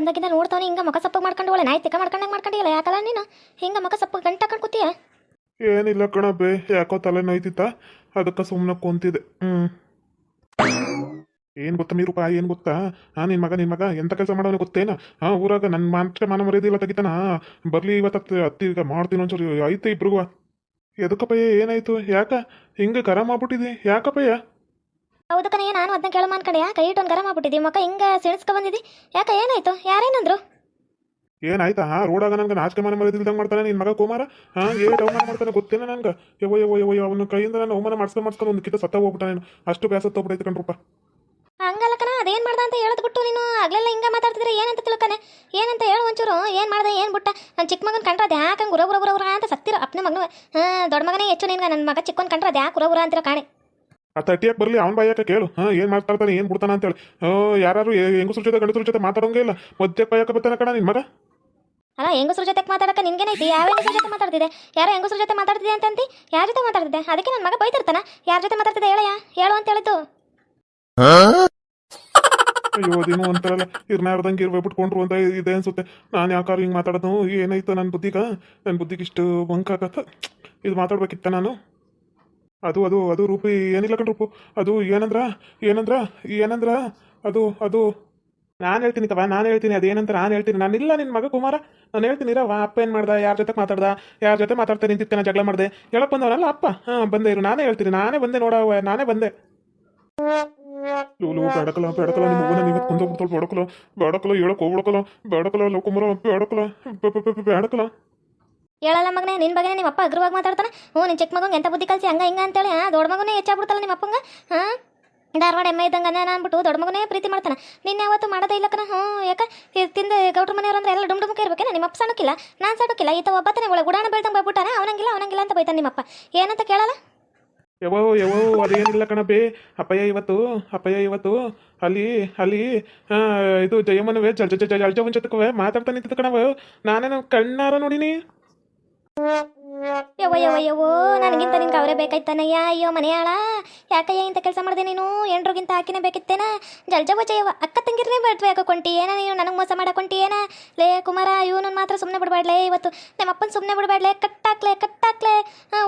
ಬಂದಾಗಿಂದ ನೋಡ್ತಾನೆ ಹಿಂಗ ಮಕ ಸಪ್ಪಗೆ ಮಾಡ್ಕೊಂಡು ಒಳ್ಳೆ ನಾಯಿ ತಿಕ್ಕ ಮಾಡ್ಕೊಂಡಂಗೆ ಮಾಡ್ಕೊಂಡಿಲ್ಲ ಯಾಕಲ್ಲ ನೀನು? ಹಿಂಗ ಮಕ ಸಪ್ಪ ಗಂಟು ಹಾಕೊಂಡು ಕೂತಿಯ ಏನಿಲ್ಲ ಬೇ ಯಾಕೋ ತಲೆ ನೋಯ್ತಿತ್ತ? ಅದಕ್ಕೆ ಸುಮ್ಮನೆ ಕುಂತಿದ್ದೆ. ಹ್ಞೂ ಏನು ಗೊತ್ತಾ ಮೀರೂಪ, ಏನು ಗೊತ್ತಾ? ಹಾಂ ನಿನ್ನ ಮಗ ನಿನ್ನ ಮಗ ಎಂಥ ಕೆಲಸ ಮಾಡೋನು ಗೊತ್ತೇನ? ಹಾಂ ಊರಾಗ ನನ್ನ ಮಾತ್ರ ಮಾನ ಮರ್ಯಾದಿಲ್ಲ ತೆಗಿತಾನ? ಬರಲಿ ಇವತ್ತು ಅತ್ತಿ ಈಗ ಮಾಡ್ತೀನಿ ಒಂಚೂರು ಐತೆ ಇಬ್ರಿಗೂ. ಎದಕ್ಕಪ್ಪಯ್ಯ, ಏನಾಯ್ತು? ಯಾಕ? ಹಿಂಗೆ ಕರ ಆಗ್ಬಿಟ್ಟಿದೆ ಯಾಕಪ್ಪಯ್ಯ? ಹೌದು ನಾನು ಅದನ್ನ ಕೇಳೋ ಅನ್ಕೊಂಡೆ. ಯಾಕೆ ಇಟ್ಟೊಂದು ಗರಂ ಆಗ್ಬಿಟ್ಟಿದ್ದೀವಿ ಮಕ್ಕ ಹಿಂಗೆ ಸಿಡಿಸ್ಕೊ ಬಂದಿದ್ದಿ ಯಾಕ ಏನಾಯ್ತು? ಯಾರೇನಂದ್ರು? ಏನಾಯ್ತಾ? ಹಾ ರೋಡಾಗ ನಂಗೆ ನಾಚಿಕೆ ಮನೆ ಮರ್ಯಾದಿಲ್ದಂಗೆ ಮಾಡ್ತಾನೆ ನಿನ್ನ ಮಗ ಕುಮಾರ? ಹಾ ಏನು ಅವಮಾನ ಮಾಡ್ತಾನೆ ಗೊತ್ತೇನ ನಂಗೆ ಯವ್ವ ಯವ್ವ ಯವ್ವ ಅವನ ಕೈಯಿಂದ ನಾನು ಅವಮಾನ ಮಾಡ್ಸ್ಕೊಂಡು ಮಾಡ್ಸ್ಕೊಂಡು ಒಂದು ಕಿತ್ತ ಸತ್ತ ಹೋಗ್ಬಿಟ್ಟಾನೆ ಅಷ್ಟು ಬೇಸತ್ತ ಹೋಗ್ಬಿಟ್ಟೈತೆ ಕಣ್ರಪ್ಪ ಹಂಗಲ್ಲ ಕಣ ಅದೇನು ಮಾಡ್ದ ಅಂತ ಹೇಳದ್ಬಿಟ್ಟು ನೀನು? ಆಗ್ಲೆಲ್ಲ ಹಿಂಗೆ ಮಾತಾಡ್ತಿದ್ರೆ ಏನಂತ ತಿಳ್ಕನೆ ಏನಂತ ಹೇಳು ಒಂಚೂರು. ಏನು ಮಾಡ್ದೆ ಏನು ಬಿಟ್ಟ? ನನ್ನ ಚಿಕ್ಕ ಮಗನ ಕಂಡ್ರೆ ಅದು ಯಾಕಂಗೆ ಗುರ ಗುರ ಗುರ ಗುರ ಅಂತ ಸತ್ತಿರೋ ಅಪ್ಪನ ಮಗನ? ಹಾಂ ದೊಡ್ಡ ಮಗನೇ ಹೆಚ್ಚು ನಿನ್ಗೆ. ನನ್ನ ಮಗ ಚಿಕ್ಕವನ್ ಕಂಡ್ರೆ ಅದು ಯಾಕೆ ಗುರ ಗುರ ಅಂತಿರೋ ಕಾಣೆ. ಆ ಬರಲಿ ಅವ್ನ ಬಾಯಕ ಕೇಳು? ಹಾಂ ಏನು ಮಾತಾಡ್ತಾನೆ ಏನು ಬಿಡ್ತಾನ ಅಂತೇಳಿ. ಯಾರು ಹೆಂಗಸ್ರ ಜೊತೆ ಗಂಡಸ್ರ ಜೊತೆ ಮಾತಾಡೋಂಗೇ ಇಲ್ಲ. ಮಧ್ಯಕ್ಕೆ ಬಾಯಕ್ಕೆ ಬರ್ತಾನೆ ಕಣ ನಿನ್ನ ಮಗ? ಅಲ್ಲ ಹೆಂಗಸ್ರ ಜೊತೆ ಮಾತಾಡಕ್ಕೆ ನಿನ್ಗೇನೈತಿ ಯಾವ ಹೆಂಗಸ್ರ ಜೊತೆ ಮಾತಾಡ್ತಿದೆ ಯಾರೋ ಹೆಂಗಸ್ರ ಜೊತೆ ಮಾತಾಡ್ತಿದೆ ಅಂತಂತಿ ಯಾರ ಜೊತೆ ಮಾತಾಡ್ತಿದೆ ಅದಕ್ಕೆ ನನ್ನ ಮಗ ಬೈತಿರ್ತಾನ ಯಾರ ಜೊತೆ ಮಾತಾಡ್ತಿದೆ ಹೇಳಯ್ಯ? ಹೇಳು ಅಂತ ಹೇಳಿದ್ದು. ಅಯ್ಯೋ ದಿನ ಅಂತಾರಲ್ಲ ಇರ್ನಾರ್ದಂಗೆ ಇರ್ಬೇಕು ಬಿಟ್ಕೊಂಡ್ರು ಅಂತ ಇದೆ ಅನ್ಸುತ್ತೆ. ನಾನು ಯಾಕಾರ ಹಿಂಗೆ ಮಾತಾಡೋದು? ಏನಾಯ್ತು ನನ್ನ ಬುದ್ಧಿಗ? ನನ್ನ ಬುದ್ಧಿಗೆ ಇಷ್ಟು ಬಂಕಾಗತ್ತ ಇದು ಮಾತಾಡ್ಬೇಕಿತ್ತ ನಾನು? ಅದು ಅದು ಅದು ರೂಪಿ, ಏನಿಲ್ಲ ಕಣ್ ರೂಪು. ಅದು ಏನಂದ್ರ ಏನಂದ್ರ ಏನಂದ್ರ, ಅದು ಅದು, ನಾನು ಹೇಳ್ತೀನಿ ತವ, ನಾನು ಹೇಳ್ತೀನಿ, ಅದೇನಂತ ನಾನು ಹೇಳ್ತೀನಿ. ನಾನು ಇಲ್ಲ ನಿನ್ನ ಮಗ ಕುಮಾರ. ನಾನು ಹೇಳ್ತೀನಿ ಇರವ ಅಪ್ಪ ಏನು ಮಾಡ್ದೆ, ಯಾರ ಜೊತೆ ಮಾತಾಡ್ದ, ಯಾರ ಜೊತೆ ಮಾತಾಡ್ತಾ ನಿಂತಿತ್ತೇನೆ ಜಗಳ ಮಾಡಿದೆ. ಹೇಳಕ್ ಬಂದವನಲ್ಲ ಅಪ್ಪ, ಹಾಂ, ಬಂದೆ ಇರು, ನಾನೇ ಹೇಳ್ತೀನಿ, ನಾನೇ ಬಂದೆ ನೋಡವ ನಾನೇ ಬಂದೆ. ಲೂಲು ಬೇಡಕಲ ಬೇಡಕಲ, ನಿಮ್ಮ ಮಗನ ನೀವತ್ತು ಕುಂದೋಗ್ಬಿಡ್ತಾಳೆ ಬೇಡಕಲ ಬೇಡಕಲ, ಹೇಳಕ್ ಹೋಗ್ಬಿಡಕಲ, ಬೇಡಕಲ ಲೋಕುಮರ ಬೇಡಕಲ ಬೇಡಕಲ. ಹೇಳಲ್ಲ ಮಗನೇ ನಿನ್ನ ಬಗ್ಗೆ ನಿಮ್ಮ ಅಪ್ಪ ಅಗ್ರವಾಗಿ ಮಾತಾಡ್ತಾನೆ ಹ್ಞೂ ನಿನ್ನ ಚಿಕ್ಕ ಮಗಂಗೆ ಎಂತ ಬುದ್ಧಿ ಕಲಿಸಿ ಹಂಗ ಹಿಂಗ ಅಂತೇಳಿ ಹಾಂ ದೊಡ್ಡ ಮಗನೇ ಹೆಚ್ಚಾಗ್ಬಿಡ್ತಲ್ಲ ನಿಮ್ಮ ಅಪ್ಪಂಗೆ ಹಾಂ ಧಾರವಾಡ ಎಮ್ಮೆ ಇದ್ದಂಗೆ ಅನ್ನ ಅಂದ್ಬಿಟ್ಟು ದೊಡ್ಡ ಮಗನೇ ಪ್ರೀತಿ ಮಾಡ್ತಾನೆ ನಿನ್ನೆ ಯಾವತ್ತು ಮಾಡೋದೇ ಕಣ ಹ್ಞೂ ಯಾಕೆ ತಿಂದು ಗೌಡ್ರ ಮನೆಯವ್ರು ಅಂದ್ರೆ ಎಲ್ಲ ಡುಮ್ ಡುಮ್ಕೆ ಇರ್ಬೇಕೇನ ನಿಮ್ಮ ಅಪ್ಪ ಸಣ್ಣಕ್ಕಿಲ್ಲ ನಾನು ಸಣ್ಣಕ್ಕಿಲ್ಲ ಈತ ಒಬ್ಬತ್ತನೇ ಒಳಗೆ ಗುಡಾಣ ಬೆಳ್ದಂಗೆ ಬೈಬಿಟ್ಟಾನೆ ಅವನಂಗಿಲ್ಲ ಅವನಂಗಿಲ್ಲ ಅಂತ ಬೈತಾನೆ ನಿಮ್ಮಪ್ಪ ಏನಂತ ಕೇಳಲ್ಲ ಯವೋ ಯವೋ ಅದೇನಿಲ್ಲ ಕಣಬೇ ಅಪ್ಪಯ್ಯ ಇವತ್ತು ಅಪ್ಪಯ್ಯ ಇವತ್ತು ಅಲ್ಲಿ ಅಲ್ಲಿ ಇದು ಜಯಮ್ಮನವೇ ಜಲ್ ಜಲ್ ಜಲ್ ಜಲ್ ಜೊತೆಕವೇ ಮಾತಾಡ್ತಾ ನಿಂತಿದ್ದ ಕಣವ ನಾನೇನು ಕಣ್ಣಾರ ನೋಡಿನಿ ಯವ್ವ ಯವ್ವ, ಯವ್ವೋ, ನನಗಿಂತ ನಿನ್ ಕವರೇ ಬೇಕಾಯ್ತಾನಯ್ಯ ಅಯ್ಯೋ, ಮನೆಯಾಳ. ಯಾಕಯ್ಯ ಇಂತ ಕೆಲಸ ಮಾಡಿದೆ ನೀನು? ಎಂಡ್ರಿಗಿಂತ ಹಾಕಿನೇ ಬೇಕಿತ್ತೇನ? ಜಲ್ಜವ ಜಯವ ಅಕ್ಕ ತಂಗಿರನೇ ಯಾಕೆ ಕೊಂಟಿ ಏನ ನೀನು? ನನಗೆ ಮೋಸ ಮಾಡಕೊಂಟಿ ಏನ ಲೇ, ಕುಮಾರ ಇವನನ್ನ ಮಾತ್ರ ಸುಮ್ಮನೆ ಬಿಡಬೇಡ್ಲೇ ಇವತ್ತು. ನಮ್ಮ ಸುಮ್ಮನೆ ಬಿಡಬೇಡ್ಲೆ. ಕಟ್ಟಾಕ್ಲೆ ಕಟ್ಟಾಕ್ಲೆ.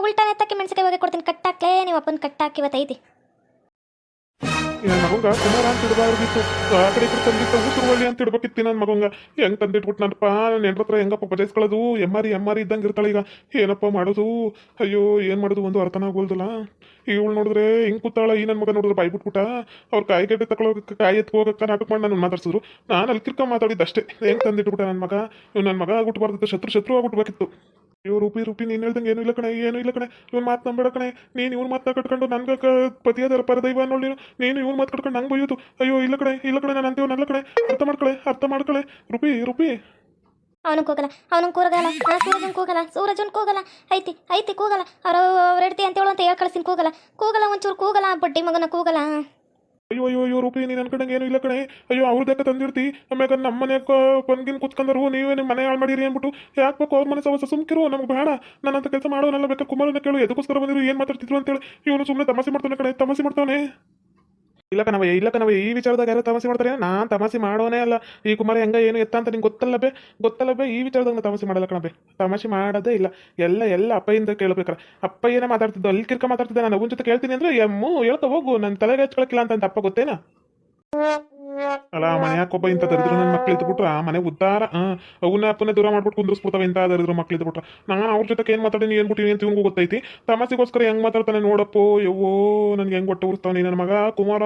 ಉಲ್ಟಾನೆ ತಕ್ಕಿ ಮೆಣಸಿಗೆ ಹೋಗಿ ಕೊಡ್ತೀನಿ. ಕಟ್ಟಾಕ್ಲೆ ನಿಮ್ಮ ಅಪ್ಪನ ಕಟ್ಟಾಕಿ ಇವತ್ತೈತಿ. ಮಗಂಗ? ಕುಮಾರ ಅಂತ ಇಡಬಾರ್ದಿತ್ತು ಆ ಕಡೆ ಈ ಕಡೆ ಅಂತ ಇಡ್ಬೇಕಿತ್ತು ನನ್ನ ಮಗಂಗ. ಹೆಂಗ್ ತಂದಿಟ್ಬಿಟ್ಟು ನನ್ನಪ್ಪ ನನ್ನ ಹೆಂಡ್ರತ್ರ ಹೆಂಗಪ್ಪ ಬಜಾಯಿಸ್ಕೊಳ್ಳೋದು ಎಮ್ಮಾರಿ ಎಮ್ಮಾರಿ ಇದ್ದಂಗೆ ಇರ್ತಾಳೆ ಈಗ. ಏನಪ್ಪ ಮಾಡೋದು? ಅಯ್ಯೋ, ಏನು ಮಾಡೋದು? ಒಂದು ಅರ್ಥನ ಆಗೋಲ್ದಲ್ಲ ಇವಳು ನೋಡಿದ್ರೆ ಹಿಂಗ್ ಕೂತಾಳ, ಈ ನನ್ನ ಮಗ ನೋಡಿದ್ರೆ ಬಾಯ್ ಬಿಟ್ಬಿಟ್ಟ. ಅವ್ರ ಕಾಯಿ ಗಡ್ಡೆ ತಗೊಳ್ಳೋ ಕಾಯಿ ಎತ್ಕೊ ಹೋಗಕ್ಕ ನಾಟಕ ಮಾಡಿ ನನ್ನ ಮಾತಾಡ್ಸಿದ್ರು. ನಾನು ಅಲ್ಲಿ ಕಿರ್ಕ ಮಾತಾಡಿದ್ದಷ್ಟೇ. ಹೆಂಗ್ ತಂದಿಟ್ಬಿಟ್ಟ ನನ್ನ ಮಗ? ಇವ್ ನನ್ನ ಮಗ ಆಗ್ಬಿಟ್ಬಾರ್ದಿತ್ತು. ಶತ್ರು ಶತ್ರು ಆಗ್ಬಿಟ್ಬೇಕಿತ್ತು. ಇವ್ ರೂಪಿ ರೂಪಿ, ನೀನು ಹೇಳ್ದಂಗೆ ಏನು ಇಲ್ಲ ಕಣೆ, ಏನು ಇಲ್ಲ ಕಣೆ. ಇವ್ನ ಮಾತು ನಂಬೇಡ ಕಣೆ. ನೀನು ಇವ್ನ ಮಾತನ್ನ ಕಟ್ಕೊಂಡು ನನ್ಗೆ ಕ ಪರದೈವ ನೋಡಿ ನೀನು. ಇವ್ರ ಮಾತು ಕಟ್ಕೊಂಡು ನಂಗೆ ಬೈಯೋದು ಅಯ್ಯೋ, ಇಲ್ಲ ಕಣೆ ಇಲ್ಲ ಕಣೆ, ನಾನು ಅಂತೀವನಲ್ಲ ಕಣೆ. ಅರ್ಥ ಮಾಡ್ಕಳೆ ಅರ್ಥ ಮಾಡ್ಕಳೆ. Rupee rupee. ಅವನು ಕೂಗಲ್ಲ ಅವನು ಕೂಗಲ್ಲ ಆ ಸೂರಜನ್ ಕೂಗಲ್ಲ ಸೂರಜನ್ ಕೂಗಲ್ಲ. ಐತಿ ಐತಿ ಕೂಗಲ್ಲ. ಅವ್ರ ಅವ್ರ ಹೆಡ್ತಿ ಅಂತ ಹೇಳು ಅಂತ ಹೇಳಿ ಕಳಿಸ್ತೀನಿ ಕೂಗಲ್ಲ. ಕೂಗಲ್ಲ ಒಂಚೂರು ಕೂಗಲ್ಲ, ಬಡ್ಡಿ ಮಗನ ಕೂಗಲ್ಲ. ಅಯ್ಯೋ ಅಯ್ಯೋ ಅಯ್ಯೋ, ರೂಪಿ, ನೀನು ಅನ್ಕೊಂಡಂಗೆ ಏನು ಇಲ್ಲ ಕಣೆ. ಅಯ್ಯೋ ಅವ್ರದಕ್ಕೆ ತಂದಿರ್ತಿ. ಆಮೇಲೆ ನಮ್ಮ ಮನೆ ಪನ್ಗಿನ್ ಕುತ್ಕೊಂಡರು ನೀವೇ ನಿಮ್ಮ ಮನೆ ಹಾಳು ಮಾಡಿರಿ ಅಂದ್ಬಿಟ್ಟು ಯಾಕೆ ಬೇಕು ಅವ್ರ ಮನೆ ಸವಸ ಸುಮ್ಕಿರು. ನಮ್ಗೆ ಬೇಡ. ನನ್ನಂತ ಕೆಲಸ ಮಾಡೋನಲ್ಲ ಬೇಕಾ? ಕುಮಾರನ ಕೇಳು. ಎದಕ್ಕೋಸ್ಕರ ಬಂದಿರು? ಏನು ಮಾತಾಡ್ತಿದ್ರು ಅಂತೇಳಿ. ಇವನು ಸುಮ್ಮನೆ ತಮಾಸೆ ಮಾಡ್ತಾನೆ ಕಣೆ ತಮಾಸೆ ಮಾಡ್ತಾನೆ ಇಲ್ಲ ಕಣವಯ್ಯ ಇಲ್ಲ ಕಣವಯ್ಯ ಈ ವಿಚಾರದಾಗ ಯಾರು ತಮಾಸೆ ಮಾಡ್ತಾರೆ ನಾನು ತಮಾಸೆ ಮಾಡೋನೇ ಅಲ್ಲ. ಈ ಕುಮಾರ ಹೆಂಗ ಏನು ಎತ್ತ ಅಂತ ನಿಂಗೆ ಗೊತ್ತಲ್ಲ ಬೇ? ಈ ವಿಚಾರದಾಗ ನಾನು ತಮಾಸೆ ಮಾಡಲ್ಲ ಕಣಬೆ ತಮಾಷೆ ಮಾಡೋದೇ ಇಲ್ಲ. ಎಲ್ಲ ಎಲ್ಲ ಅಪ್ಪಯಿಂದ ಕೇಳಬೇಕಲ್ಲ. ಅಪ್ಪ ಏನೇ ಮಾತಾಡ್ತಿದ್ದ, ಅಲ್ಲಿ ಕಿರ್ಕ ಮಾತಾಡ್ತಿದ್ದೆ, ನಾನು ಅವನ ಜೊತೆ ಕೇಳ್ತೀನಿ ಅಂದ್ರೆ, ಎಮ್ಮು ಹೇಳ್ತಾ ಹೋಗು ನನ್ನ ತಲೆಗೆ ಹಚ್ಕೊಳಕ್ಕಿಲ್ಲ ಅಂತ ಅಪ್ಪ ಗೊತ್ತೇನಾ? ಅಲ್ಲ ಮನೆಯಾಕೊಬ್ಬ ಇಂತ ದರಿದ್ರ ನನ್ನ ಮಕ್ಳು ಇದ್ಬಿಟ್ರ? ಮನೆ ಉದ್ದಾರ? ಅವನ್ನ ಅಪ್ಪನೇ ದೂರ ಮಾಡ್ಬಿಟ್ಟು ಕುಂದ್ರಿಸ್ಬಿಡ್ತಾವೆ ಇಂತ ದರಿದ್ರ ಮಕ್ಳು ಇದ್ಬಿಟ್ರ. ನಾನು ಅವ್ರ ಜೊತೆ ಏನು ಮಾತಾಡೀನಿ ಏನು ಬಿಟ್ಟಿನಿ ಅಂತ ಇವ್ನಿಗೂ ಗೊತ್ತೈತಿ. ತಮಾಸಿಗೋಸ್ಕರ ಹೆಂಗ್ ಮಾತಾಡ್ತಾನೆ ನೋಡಪ್ಪೋ, ಯವ್ವೋ, ನನ್ಗೆ ಹೆಂಗ್ ಹೊಟ್ಟೆ ಉರ್ತಾವ ನನ್ನ ಮಗ, ಕುಮಾರ,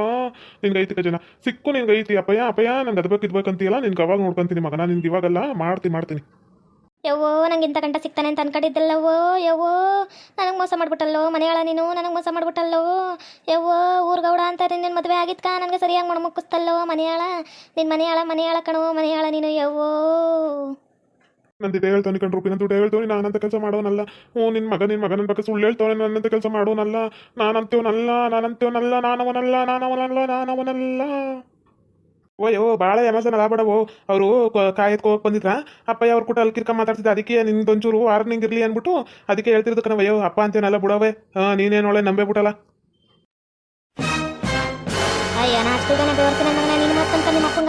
ನಿನ್ಗೆ ಐತಿ ಜನ ಸಿಕ್ಕು ನಿನ್ಗೆ ಐತಿ, ಅಪ್ಪಯ್ಯ ಅಪ್ಪಯ್ಯ, ನಂಗೆ ಅದ್ಬೇಕು ಇದ್ಬೇಕಂತೀಯಲ್ಲ ನಿನ್ಗೆ ಅವಾಗ ನೋಡ್ಕೊಂತೀನಿ ಮಗನ, ನಿನ್ಗೆ ಇವಾಗಲ್ಲ, ಮಾಡ್ತೀನಿ ಮಾಡ್ತೀನಿ. ಯವ್ವೋ, ನಂಗೆ ಇಂಥ ಗಂಟ ಸಿಗ್ತಾನೆ ಅಂತ ಅನ್ಕೊಂಡಿದ್ದಲ್ಲವೋ ಯವ್ವೋ, ನನಗೆ ಮೋಸ ಮಾಡ್ಬಿಟ್ಟಲ್ಲೋ, ಮನೆಯಾಳ ನೀನು, ನನಗೆ ಮೋಸ ಮಾಡ್ಬಿಟ್ಟಲ್ಲೋ, ಯವ್ವೋ, ಊರ್ಗೌಡ ಅಂತ ನಿನ್ನ ಮದುವೆ ಆಗಿದ್ಕ ನನಗೆ ಸರಿಯಾಗಿ ಮಣ್ಮುಕ್ಕಿಸ್ತಲ್ಲೋ, ಮನೆಯಾಳ ನಿನ್ನ ಮನೆಯಾಳ ಮನೆಯಾಳ ಕಣೋ, ಮನೆಯಾಳ ನೀನು, ಯವ್ವೋ. ನಂದಿದೆ ಹೇಳ್ತಾನೆ ಕಣ್ರು ನಂದು ಹೇಳ್ತಾನೆ, ನಾನಂತ ಕೆಲಸ ಮಾಡೋನಲ್ಲ. ಓ ನಿನ್ನ ಮಗ ನಿನ್ನ ಮಗ ನನ್ನ ಬಗ್ಗೆ ಸುಳ್ಳು ಹೇಳ್ತಾನೆ ನನ್ನಂತ ಕೆಲಸ ಮಾಡೋನಲ್ಲ. ನಾನಂತೇವನಲ್ಲ ನಾನಂತೇವನಲ್ಲ, ನಾನವನಲ್ಲ ನಾನವನಲ್ಲ ನಾನವನಲ್ಲ. ಓಯ್ಯೋ ಭಾಳ ಎಮಸನ್ ಅದಾಬೇಡವು ಅವರು ಕಾಯಿ ಎತ್ಕೋಕ್ ಬಂದಿದ್ರ. ಅಪ್ಪಯ್ಯ ಅವ್ರ ಕೂಟ ಅಲ್ಲಿ ಕಿರ್ಕ ಮಾತಾಡ್ತಿದ್ದೆ. ಅದಕ್ಕೆ ನಿಂದೊಂಚೂರು ವಾರ್ನಿಂಗ್ ಇರಲಿ ಅಂದ್ಬಿಟ್ಟು ಅದಕ್ಕೆ ಹೇಳ್ತಿರೋದು ಕಣವಯ್ಯೋ ಅಪ್ಪ ಅಂತೇನಲ್ಲ ಬಿಡವೆ ಹಾಂ, ನೀನೇನು ಒಳ್ಳೆ ನಂಬೇ ಬಿಟ್ಟಲ್ಲ ಅಯ್ಯ ನಾಚ್ಕೊಳ್ತಾನೆ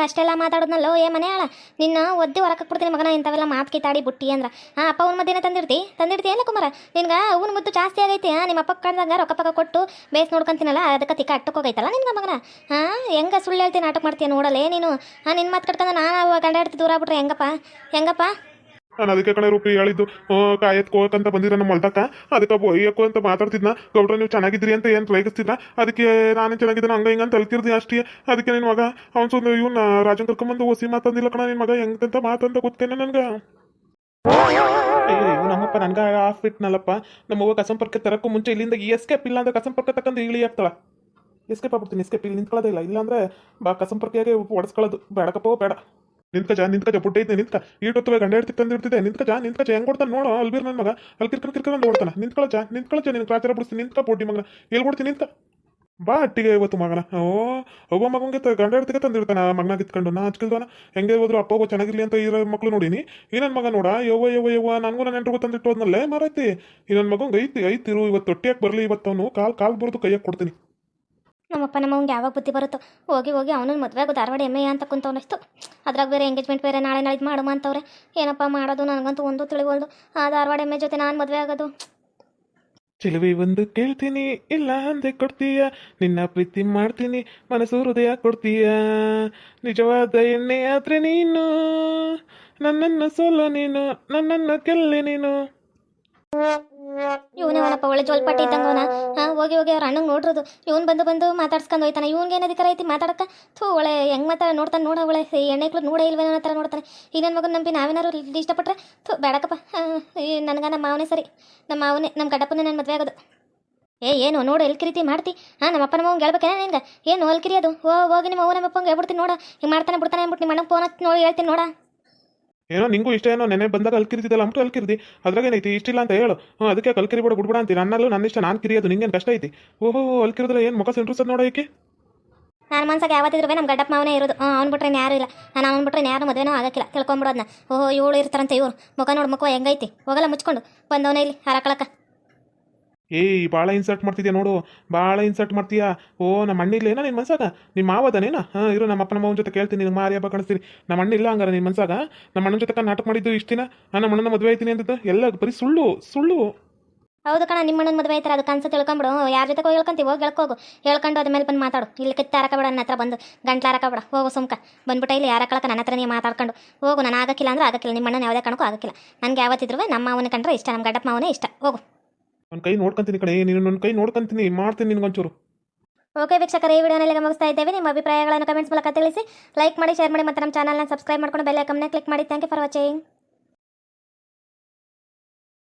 ಅಷ್ಟೆಲ್ಲ ಮಾತಾಡೋದ್ನಲ್ಲೋ, ಏ ಮನೆ ಆಳ, ನಿನ್ನ ಒದ್ದೆ ಕೊಡ್ತೀನಿ ಮಗನ, ಇಂಥವೆಲ್ಲ ಮಾತು ಕಿತ್ತಾಡಿ ಬುಟ್ಟಿ ಅಂದ್ರೆ. ಆ, ಅಪ್ಪ ಅವ್ನ ಮಧ್ಯೆ ತಂದಿರ್ತಿ ತಂದಿರ್ತಿ ಎಲ್ಲ ಕುಮಾರ? ನಿನ್ಗೆ ಅವ್ನ ಮುದ್ದು ಜಾಸ್ತಿ ಆಗೈತಿ ನಿಮ್ಮ ಅಪ್ಪ ಕಂಡಂಗೆ ರೊಕ್ಕ ಪಕ್ಕ ಕೊಟ್ಟು ಬೇಸ್ ನೋಡ್ಕೊಂತೀನಲ್ಲ, ಅದಕ್ಕೆ ತಿಕ್ಕ ಅಟ್ಟಕ್ಕೆ ಹೋಗೈತಲ್ಲ ನಿನ್ಗೆ ಮಗನ? ಹಾಂ ಹೆಂಗ ಸುಳ್ಳು ಹೇಳ್ತೀನಿ ನಾಟಕ ಮಾಡ್ತೀಯ ನೋಡಲೇ ನೀನು? ಹಾಂ ನಿನ್ನ ಮಾತು ಕಟ್ಕೊಂಡು ನಾನು ಗಂಡ ಹೆಡ್ತಿ ದೂರ ಆಗ್ಬಿಟ್ರೆ ಹೆಂಗಪ್ಪ? ಹೆಂಗಪ್ಪ? ನಾನು ಅದಕ್ಕೆ ಕಣೆ ರೂಪಿ ಹೇಳಿದ್ದು ಕಾಯತ್ಕೋಕಂತ ಬಂದಿರ ನಮ್ಮ ಹೊಲ್ದಕ್ಕ. ಅದಕ್ಕೆ ಬೊಯ್ಯಕ್ಕೋ ಅಂತ ಮಾತಾಡ್ತಿದ್ನ. ಗೌಡ್ರ, ನೀವು ಚೆನ್ನಾಗಿದ್ರಿ ಅಂತ ಏನು ರೇಗಿಸ್ತಿದ್ನ ಅದಕ್ಕೆ ನಾನು ಚೆನ್ನಾಗಿದ್ದೀನಿ, ಹಂಗ ಹಿಂಗಂತ ಅಲ್ತಿರ್ದಿ ಅಷ್ಟೇ. ಅದಕ್ಕೆ ನಿನ್ನ ಮಗ, ಅವ್ನು ಸುಂದ ಇವ್ನ ರಾಜನ್ ಕರ್ಕೊಂಬಂದು ಓಸಿ ಮಾತಂದಿಲ್ಲ ಕಣ ನಿನ್ನ ಮಗ ಹೆಂಗಂತ ಮಾತಂತ ಗೊತ್ತೇನೆ ನನಗೆ? ನಮ್ಮಪ್ಪ ನನ್ಗ ಆಫ್ ಬಿಟ್ನಲ್ಲಪ್ಪ ಮಗ ಕಸಂಪರ್ಕ ತರಕ್ಕೂ ಮುಂಚೆ ಇಲ್ಲಿಂದ ಎಸ್ಕೇಪ್ ಇಲ್ಲ ಅಂದ್ರೆ ಕಸಂಪರ್ಕ ತಕ್ಕಂತ ಇಳಿ ಆಗ್ತಾಳ ಎಸ್ಕೇಪ್ ಆಗ್ಬಿಡ್ತೀನಿ ಎಸ್ಕೇಪ್ ಇಲ್ಲಿ ನಿಂತ್ಕೊಳ್ಳೋದೇ ಇಲ್ಲ. ಇಲ್ಲಾಂದ್ರೆ ಬಾ, ಕಸಂಪರ್ಕಿಯಾಗೆ ಓಡಿಸ್ಕೊಳ್ಳೋದು. ಬೇಡಕಪ್ಪ, ಬೇಡ. ನಿಂತ್ಕಜ ನಿಂತ್ಕಜ ಪುಟ್ಟ ಐತೆ ನಿಂತ್ಕ. ಈಟೊತ್ತವೆ ಗಂಡ ಹೆಡ್ತಿ ತಂದಿರ್ತಿದ್ದೆ. ನಿಂತ್ಕಜ ಜಾ ಹೆಂಗ್ ಕೊಡ್ತಾನೆ ನೋಡು, ಅಲ್ಬೀರ್ ನನ್ನ ಮಗ. ಅಲ್ಲಿ ಕಿರ್ಕರ್ ಕಿರ್ಕರ್ ಅಂತ ಓಡ್ತಾನ ನಿಂತ್ಕೊಳ್ಳಜ ಜಾ ನಿನ್ ಕ್ರಾಚರ ಬಿಡಿಸ್ತೀನಿ. ನಿಂತ್ಕ ಪೋಟಿ ಮಗನ. ಎಲ್ಲಿ ಕೊಡ್ತೀನಿ ನಿಂತ ಬಾ ಅಟ್ಟಿಗೆ ಇವತ್ತು ಮಗನ. ಓ ಒಬ್ಬ ಮಗಂಗೆ ಗಂಡ ಹೆಡ್ತಿಗೆ ತಂದಿರ್ತಾನ. ಮಗನ ಕಿತ್ಕೊಂಡು ನಾ ಹಚ್ಕಿಲ್ದವನ? ಹೆಂಗೆ ಹೋದ್ರು ಅಪ್ಪ ಚೆನ್ನಾಗಿರ್ಲಿ ಅಂತ ಇರೋ ಮಕ್ಳು ನೋಡೀನಿ. ಇನ್ನೊಂದು ಮಗ ನೋಡ, ಯವ್ವ ಯವ್ವ ಯವ್ವ, ನನಗೂ ನನ್ನ ನೆಂಟ್ರಿಗೂ ತಂದಿಟ್ಟು ಹೋದ್ನಲ್ಲೇ ಮಾರೈತಿ ಇನ್ನೊಂದು ಮಗಂಗೆ ಐತಿ, ಐತಿರು, ಇವತ್ತು ತೊಟ್ಟಿಯಾಗಿ ಬರಲಿ ಇವತ್ತು ಅವನು ಕಾಲು ಕಾಲು ಬರೋದು ಕೈಯಾಗಿ ಕೊಡ್ತೀನಿ. ನಮ್ಮಪ್ಪ ನಮ್ಮವ್ಗೆ ಯಾವಾಗ ಬುದ್ಧಿ ಬರುತ್ತೋ? ಹೋಗಿ ಹೋಗಿ ಅವನನ್ನು ಮದುವೆ ಆಗೋ ಧಾರವಾಡ ಎಮ್ಮೆ ಅಂತ ಕುಂತವನಷ್ಟು. ಅದ್ರಾಗ ಬೇರೆ ಎಂಗೇಜ್ಮೆಂಟ್ ಬೇರೆ ನಾಳೆ ನಾಳೆ ಮಾಡುವ ಅಂತವ್ರೆ. ಏನಪ್ಪ ಮಾಡೋದು? ನನಗಂತೂ ಒಂದು ತಿಳಿವಲ್ದು ಆ ಧಾರವಾಡ ಎಮ್ಮೆ ಜೊತೆ ನಾನು ಮದುವೆ ಆಗೋದು. ಚಿಲುವಿ ಒಂದು ಕೇಳ್ತೀನಿ, ಇಲ್ಲ ಅಂದೆ ಕೊಡ್ತೀಯ? ನಿನ್ನ ಪ್ರೀತಿ ಮಾಡ್ತೀನಿ, ಮನಸ್ಸು ಹೃದಯ ಕೊಡ್ತೀಯ? ನಿಜವಾದ ಎಣ್ಣೆ ಆದ್ರೆ ನೀನು, ನನ್ನನ್ನು ಸೋಲ ನೀನು, ನನ್ನನ್ನು ಕೆಲ್ಲೆ ನೀನು. ಇವನೇ ಅವನಪ್ಪ, ಒಳ್ಳೆ ಜೋಲ್ಪಟ್ಟಿ ಇದ್ದಂಗವನ ಹಾಂ, ಹೋಗಿ ಹೋಗಿ, ಅವ್ರ ಅಣ್ಣಂಗೆ ನೋಡ್ರದು. ಇವ್ನು ಬಂದು ಬಂದು ಮಾತಾಡ್ಸ್ಕೊಂಡು ಹೋಯ್ತಾನೆ. ಇವ್ನಿಗೆ ಏನು ಅಧಿಕಾರ ಐತಿ ಮಾತಾಡಕ ಥೂ, ಒಳ್ಳೆ ಹೆಂಗ್ ಮಾತಾಡ ನೋಡ್ತಾನೆ, ನೋಡ ಒಳ್ಳೆ ಎಣ್ಣೆಕ್ಳು ನೋಡೇ ಇಲ್ವೇನೋ ಅನ್ನೋ ಥರ ನೋಡ್ತಾನೆ. ಈ ನನ್ನ ಮಗನ ನಂಬಿ ನಾವೇನಾರು ಇಷ್ಟಪಟ್ರೆ? ಥೂ, ಬೇಡಕ್ಕಪ್ಪ. ನನಗ ನಮ್ಮ ಮಾವನೇ ಸರಿ. ನಮ್ಮ ಮಾವನೇ, ನಮ್ಮ ಗಡಪ್ಪನೇ ನನ್ನ ಮದುವೆ ಆಗೋದು. ಏ, ಏನು, ನೋಡು ಎಲ್ಕಿರಿತಿ ಮಾಡ್ತಿ. ಹಾಂ, ನಮ್ಮ ಅಪ್ಪನ ನಮ್ಮ ಅವ್ಗೆ ಹೇಳ್ಬೇಕೇನ ನಿನ್ಗೆ? ಏನು ಅಲ್ಕಿರಿ ಅದು? ಹೋಗಿ ನಿಮ್ಮ ಅವ್ವ ಅಪ್ಪಂಗೆ ಹೇಳ್ಬಿಡ್ತೀನಿ, ನೋಡ. ಹಿಂಗೆ ಮಾಡ್ತಾನೆ, ಬಿಡ್ತಾನೆ ಅಂದ್ಬಿಟ್ಟು ನಿಮ್ಮ ಅಣ್ಣಗೆ ಫೋನ್ ಹಚ್ಚಿ ನೋಡಿ ಹೇಳ್ತೀನಿ, ನೋಡ. ಏನೋ ನಿಂಗೂ ಇಷ್ಟ ಏನೋ ನೆನೆ ಬಂದಾಗ ಅಲ್ಕಿರ್ತಿದ್ದಲ್ಲ ಅಂಟು ಅಲ್ಕಿರ್ದಿ. ಅದ್ರಾಗೇನೈತಿ ಇಷ್ಟಿಲ್ಲ ಅಂತ ಹೇಳು. ಹ್ಞೂ ಅದಕ್ಕೆ ಕಲ್ಕಿರಿ ಬಿಡ ಬಿಡ್ಬೇಡ ಅಂತೀನಿ ನನ್ನಲ್ಲೂ ನನ್ನ ಇಷ್ಟ, ನಾನು ಕಿರಿಯೋದು, ನಿಂಗೇನು ಕಷ್ಟ ಐತಿ? ಓಹೋ ಅಲ್ಕಿರಿದ್ರೆ ಏನು ಮುಖ ಸಿಂಟ್ರಿಸೋದು ನೋಡೋಕೆ ನಾನು ಮನ್ಸಾಗ ಯಾವತ್ತಿದ್ರು ನಮ್ಮ ಗಡ್ಡಪ್ಪ ಮಾವನೇ ಇರೋದು. ಅವ್ನು ಬಿಟ್ರೆ ಯಾರು ಇಲ್ಲ. ನಾನು ಅವ್ನು ಬಿಟ್ರೆ ಯಾರು ಮದುವೆನೂ ಆಗಕ್ಕಿಲ್ಲ. ತಿಳ್ಕೊಂಬಿಡೋದನ್ನ ಓಹೋ, ಇವಳು ಇರ್ತಾರಂತೆ, ಇವ್ರು. ಮುಖ ನೋಡು, ಮುಖ ಹೆಂಗೈತಿ? ಹೋಗಲ್ಲ, ಮುಚ್ಕೊಂಡು. ಬಂದವನೇ ಇಲ್ಲಿ ಹರಕಳಕ ಏಯ್ ಭಾಳ ಇನ್ಸರ್ಟ್ ಮಾಡ್ತಿದ್ಯಾ ನೋಡು. ಭಾಳ ಇನ್ಸರ್ಟ್ ಮಾಡ್ತೀಯಾ? ಓ, ನಮ್ಮ ಅಣ್ಣಿಲ್ಲೇನ ನಿನ್ನ ಮನ್ಸಾಗ? ನಿಮ್ಮ ಮಾವದನೇನಾ ಹಾಂ, ಇರು, ನಮ್ಮ ಅಪ್ಪನ ಮಾವನ ಜೊತೆ ಕೇಳ್ತೀನಿ ನಿನಗೆ ಮಾರಿ ಹಬ್ಬ ಕಾಣಿಸ್ತೀನಿ ನಮ್ಮ ಅಣ್ಣ ಇಲ್ಲ ಹಂಗಾರೆ ನಿನ್ನ ಮನ್ಸಾಗ? ನಮ್ಮ ಅಣ್ಣನ ಜೊತೆ ನಾಟಕ ಮಾಡಿದ್ದು ಇಷ್ಟು ದಿನ? ನನ್ನ ನಮ್ಮ ಅಣ್ಣನ ಮದುವೆ ಆಯ್ತೀನಿ ಅಂತ ಎಲ್ಲ ಬರೀ ಸುಳ್ಳು ಸುಳ್ಳು. ಹೌದು ಕಣ, ನಿಮ್ಮ ಅಣ್ಣನ ಮದುವೆ ಆಯ್ತಾರೆ ಅದು ಕನ್ಸು ತಿಳ್ಕೊಂಬಿಡು. ಯಾರ ಜೊತೆ ಹೋಗಿ ಹೇಳ್ಕೊಂತೀವಿ ಹೋಗಿ. ಹೇಳ್ಕೋಗು ಹೇಳ್ಕೊಂಡು ಅದ ಮೇಲೆ ಬಂದು ಮಾತಾಡು. ಇಲ್ಲಿ ಕಿತ್ತ ಬೇಡ, ನನ್ನ ಹತ್ರ ಬಂದು ಗಂಟ್ಲ ಹರಕಬೇಡ ಹೋಗು ಸುಮ್ಕ. ಬಂದ್ಬಿಟ್ಟು ಇಲ್ಲಿ ಯಾರ ಕಳಕ ನನ್ನ ಹತ್ರ ನೀವು ಮಾತಾಡ್ಕೊಂಡು. ಹೋಗು, ನಾನು ಆಗಕ್ಕಿಲ್ಲ ಅಂದ್ರೆ ಆಗಕ್ಕಿಲ್ಲ. ನಿಮ್ಮ ಅಣ್ಣನ ಯಾವುದೇ ಕಣಕ್ಕೂ ಆಗಕ್ಕಿಲ್ಲ. ನನಗೆ ಯಾವತ್ತಿದ್ರು ನಮ್ಮ ಮಾವನ ಕಂಡ್ರೆ ಇಷ್ಟ, ನಮ್ಮ ಗಡ್ಡಪ್ಪ ಅವನೇ ಇಷ್ಟ. ಹೋಗು. ನನ್ನ ಕೈ ನೋಡ್ಕೊಂತೀನಿ ಕಣೆ, ನೀನು ನನ್ನ ಕೈ ನೋಡ್ಕೊಂತೀನಿ, ಮಾಡ್ತೀನಿ ನಿನ್ಗೊಂಚೂರು ಓಕೆ ವೀಕ್ಷಕರೇ, ಈ ವಿಡಿಯೋನಲ್ಲಿ ಮುಗಿಸ್ತಾ ಇದ್ದೇವೆ. ನಿಮ್ಮ ಅಭಿಪ್ರಾಯಗಳನ್ನು ಕಮೆಂಟ್ಸ್ ಮೂಲಕ ತಿಳಿಸಿ. ಲೈಕ್ ಮಾಡಿ, ಶೇರ್ ಮಾಡಿ ಮತ್ತು ನಮ್ಮ ಚಾನಲ್ನ ಸಬ್ಸ್ಕ್ರೈಬ್ ಮಾಡ್ಕೊಂಡು ಬೆಲ್ ಐಕಮ್ನ ಕ್ಲಿಕ್ ಮಾಡಿ. Thank you for watching